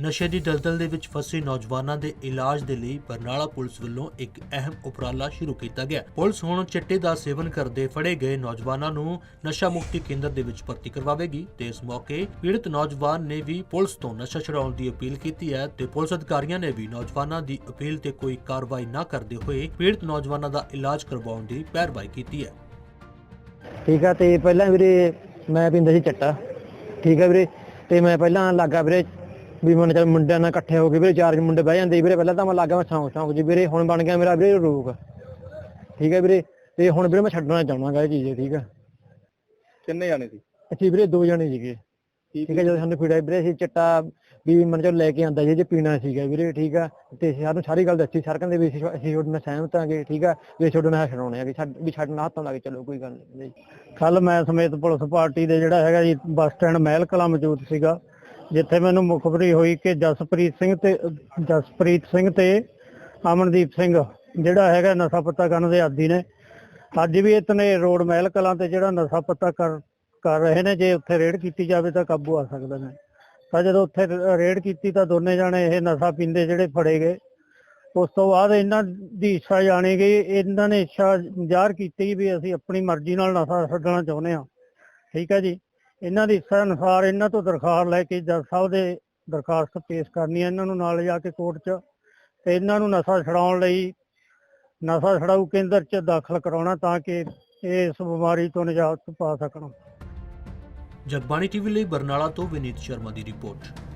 ਨਸ਼ੇ ਦੀ ਦਲਦਲ ਦੇ ਵਿੱਚ ਫਸੇ ਨੌਜਵਾਨਾਂ ਦੇ ਇਲਾਜ ਦੇ ਲਈ ਬਰਨਾਲਾ ਪੁਲਿਸ ਵੱਲੋਂ ਇੱਕ ਅਹਿਮ ਉਪਰਾਲਾ ਸ਼ੁਰੂ ਕੀਤਾ ਗਿਆ। ਪੁਲਿਸ ਹੁਣ ਚਿੱਟੇ ਦਾ ਸੇਵਨ ਕਰਦੇ ਫੜੇ ਗਏ ਨੌਜਵਾਨਾਂ ਨੂੰ ਨਸ਼ਾ ਮੁਕਤੀ ਕੇਂਦਰ ਦੇ ਵਿੱਚ ਭਰਤੀ ਕਰਵਾਵੇਗੀ ਤੇ ਇਸ ਮੌਕੇ ਪੀੜਤ ਨੌਜਵਾਨ ਨੇ ਵੀ ਪੁਲਿਸ ਤੋਂ ਨਸ਼ਾ ਛੁਡਾਉਣ ਦੀ ਅਪੀਲ ਕੀਤੀ ਹੈ ਤੇ ਪੁਲਿਸ ਅਧਿਕਾਰੀਆਂ ਨੇ ਵੀ ਨੌਜਵਾਨਾਂ ਦੀ ਅਪੀਲ ਤੇ ਕੋਈ ਕਾਰਵਾਈ ਨਾ ਕਰਦੇ ਹੋਏ ਪੀੜਤ ਨੌਜਵਾਨਾਂ ਦਾ ਇਲਾਜ ਕਰਵਾਉਣ ਦੀ ਪੈਰਵਾਈ ਕੀਤੀ ਹੈ। ਠੀਕ ਆ, ਤੇ ਪਹਿਲਾਂ ਵੀਰੇ ਮੈਂ ਪੀਂਦਾ ਸੀ ਚੱਟਾ। ਠੀਕ ਆ ਵੀਰੇ, ਤੇ ਮੈਂ ਪਹਿਲਾਂ ਲੱਗਾ ਵੀਰੇ ਵੀ ਮਨ ਚੱਲ ਮੁੰਡਿਆਂ ਨਾਲ ਇਕੱਠੇ ਹੋ ਕੇ ਵੀਰੇ ਚਾਰ ਮੁੰਡੇ ਬਹਿ ਜਾਂਦੇ ਸੀ ਵੀਰੇ ਪਹਿਲਾਂ ਤਾਂ ਮੈਂ ਲੱਗਾ ਮੈਂ ਸ਼ੌਂਕ ਸ਼ੌਂਕ ਜੀ ਵੀਰੇ ਹੁਣ ਬਣ ਗਿਆ ਮੇਰਾ ਵੀਰੇ ਰੋਗ ਠੀਕ ਆ ਵੀਰੇ ਤੇ ਹੁਣ ਵੀਰੇ ਮੈਂ ਛੱਡਣਾ ਚਾਹੁੰਦਾਗਾ ਇਹ ਚੀਜ਼ ਠੀਕ ਆ ਕਿੰਨੇ ਜਾਣੇ ਸੀ? ਅਸੀਂ ਵੀਰੇ ਦੋ ਜਣੇ ਸੀਗੇ। ਠੀਕ ਹੈ ਜਦੋਂ ਸਾਨੂੰ ਫੀੜਾ ਵੀਰੇ ਅਸੀਂ ਚਿੱਟਾ ਵੀ ਮਨ ਚੋਂ ਲੈ ਕੇ ਆਂਦਾ ਜੀ ਜੇ ਪੀਣਾ ਸੀਗਾ ਵੀਰੇ ਠੀਕ ਆ ਤੇ ਸਾਨੂੰ ਸਾਰੀ ਗੱਲ ਦੱਸੀ ਸਰ ਕਹਿੰਦੇ ਵੀ ਅਸੀਂ ਅਸੀਂ ਤੁਹਾਡੇ ਨਾਲ ਸਹਿਮਤ ਆਂਗੇ ਠੀਕ ਆ ਵੀ ਤੁਹਾਡੇ ਨਾਲ ਛਡਾਉਣੇ ਆ ਵੀ ਛੱਡ ਵੀ ਛੱਡਣਾ ਹੱਥਾਂ ਲਾ ਕੇ ਚਲੋ ਕੋਈ ਗੱਲ ਨਹੀਂ। ਕੱਲ ਮੈਂ ਸਮੇਤ ਪੁਲਿਸ ਪਾਰਟੀ ਦੇ ਜਿਹੜਾ ਹੈਗਾ ਜੀ ਬੱਸ ਸਟੈਂਡ ਮਹਿਲ ਕਲਾਂ ਮੌਜੂਦ ਸੀਗਾ। ਜਿੱਥੇ ਮੈਨੂੰ ਮੁਖਬਰੀ ਹੋਈ ਕਿ ਜਸਪ੍ਰੀਤ ਸਿੰਘ ਤੇ, ਜਸਪ੍ਰੀਤ ਸਿੰਘ ਤੇ ਅਮਨਦੀਪ ਸਿੰਘ, ਜਿਹੜਾ ਹੈਗਾ ਨਸ਼ਾ ਪੱਤਾ ਕਰਨ ਦੇ ਆਦੀ ਨੇ। ਅੱਜ ਵੀ ਇਤਨੇ ਰੋਡ ਮਹਿਲ ਕਲਾਂ ਤੇ ਜਿਹੜਾ ਨਸ਼ਾ ਪੱਤਾ ਕਰ ਕਰ ਰਹੇ ਨੇ, ਜੇ ਉੱਥੇ ਰੇਡ ਕੀਤੀ ਜਾਵੇ ਤਾਂ ਕਾਬੂ ਆ ਸਕਦੇ ਨੇ ਤਾਂ ਜਦੋਂ ਉੱਥੇ ਰ- ਰੇਡ ਕੀਤੀ ਤਾਂ ਦੋਨੇ ਜਾਣੇ ਇਹ ਨਸ਼ਾ ਪੀਂਦੇ ਜਿਹੜੇ ਫੜੇ ਗਏ। ਉਸ ਤੋਂ ਬਾਅਦ ਇਹਨਾਂ ਦੀ ਇੱਛਾ ਜਾਣੀ ਗਈ ਇਹਨਾਂ ਨੇ ਇੱਛਾ ਜ਼ਾਹਰ ਕੀਤੀ ਵੀ ਅਸੀਂ ਆਪਣੀ ਮਰਜ਼ੀ ਨਾਲ ਨਸ਼ਾ ਛੱਡਣਾ ਚਾਹੁੰਦੇ ਹਾਂ। ਠੀਕ ਹੈ ਜੀ? ਇਹਨਾਂ ਦੀ ਇੱਛਾ ਅਨੁਸਾਰ ਇਹਨਾਂ ਤੋਂ ਦਰਖਾਸਤ ਲੈ ਕੇ ਜੱਜ ਸਾਹਿਬ ਦੇ ਦਰਖਾਸਤ ਪੇਸ਼ ਕਰਨੀ ਹੈ। ਇਹਨਾਂ ਨੂੰ ਨਾਲ ਜਾ ਕੇ ਕੋਰਟ 'ਚ ਤੇ ਇਹਨਾਂ ਨੂੰ ਨਸ਼ਾ ਛਡਾਉਣ ਲਈ ਨਸ਼ਾ ਛਡਾਊ ਕੇਂਦਰ 'ਚ ਦਾਖਲ ਕਰਾਉਣਾ ਤਾਂ ਕਿ ਇਹ ਇਸ ਬਿਮਾਰੀ ਤੋਂ ਨਿਜਾਤ ਪਾ ਸਕਣ। ਜਗਬਾਣੀ ਟੀਵੀ ਲਈ ਬਰਨਾਲਾ ਤੋਂ ਵਿਨੀਤ ਸ਼ਰਮਾ ਦੀ ਰਿਪੋਰਟ।